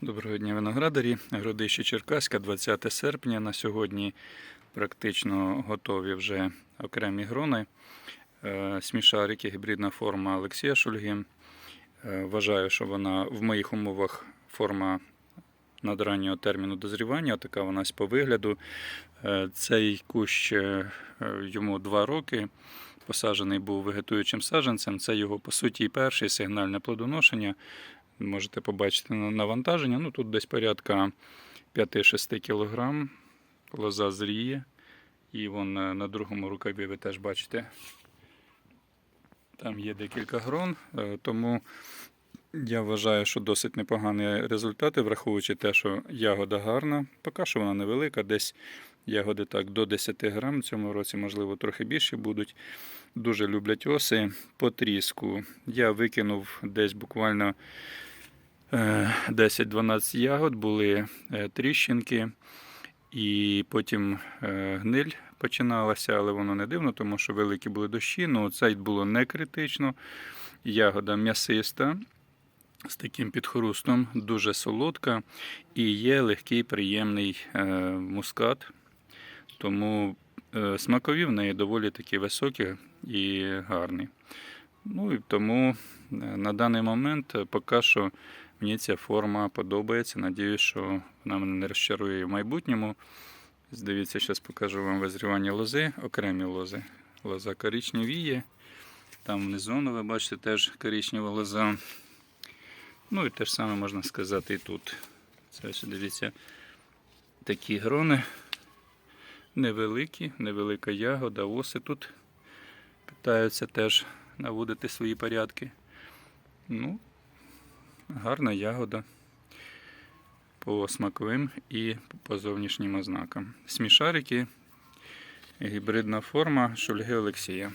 Доброго дня, виноградарі. Городище Черкаська, 20 серпня. На сьогодні практично готові вже окремі грони. Е, Смішарики, гібридна форма Олексія Шульги. Е, Вважаю, що вона в моїх умовах форма надраннього терміну дозрівання. Така вона по вигляду. Е, Цей кущ йому 2 роки. Посаджений був вегетуючим саджанцем. Це його, по суті, перший сигнальне плодоношення. Можете побачити навантаження. Ну, тут десь порядка 5-6 кг. Лоза зріє. І вон е, на другому рукаві ви теж бачите. Там є декілька грон. е, Тому я вважаю, що досить непогані результати, враховуючи те, що ягода гарна. Поки що вона невелика, десь ягоди так до 10 грам. В цьому році, можливо, трохи більше будуть. Дуже люблять оси по тріску. Я викинув десь буквально 10-12 ягод, були е, тріщинки, і потім е, гниль починалася, але воно не дивно, тому що великі були дощі. Ну, це було не критично. Ягода м'ясиста. З таким підхрустом, дуже солодка і є легкий приємний е, мускат. Тому е, смакові в неї доволі такі високі і гарні. Ну і тому е, на даний момент е, поки що мені ця форма подобається. Надіюсь, що вона мене не розчарує в майбутньому. Дивіться, зараз покажу вам визрівання лози, окремі лози. Лоза коричневіє. Там внизу, ну, ви бачите, теж коричнева лоза. Ну і те ж саме можна сказати і тут. Це ось дивіться такі грони. Невеликі, невелика ягода, оси тут питаються теж наводити свої порядки. Ну, гарна ягода по смаковим і по зовнішнім ознакам. Смішарики, гібридна форма Шульги Олексія.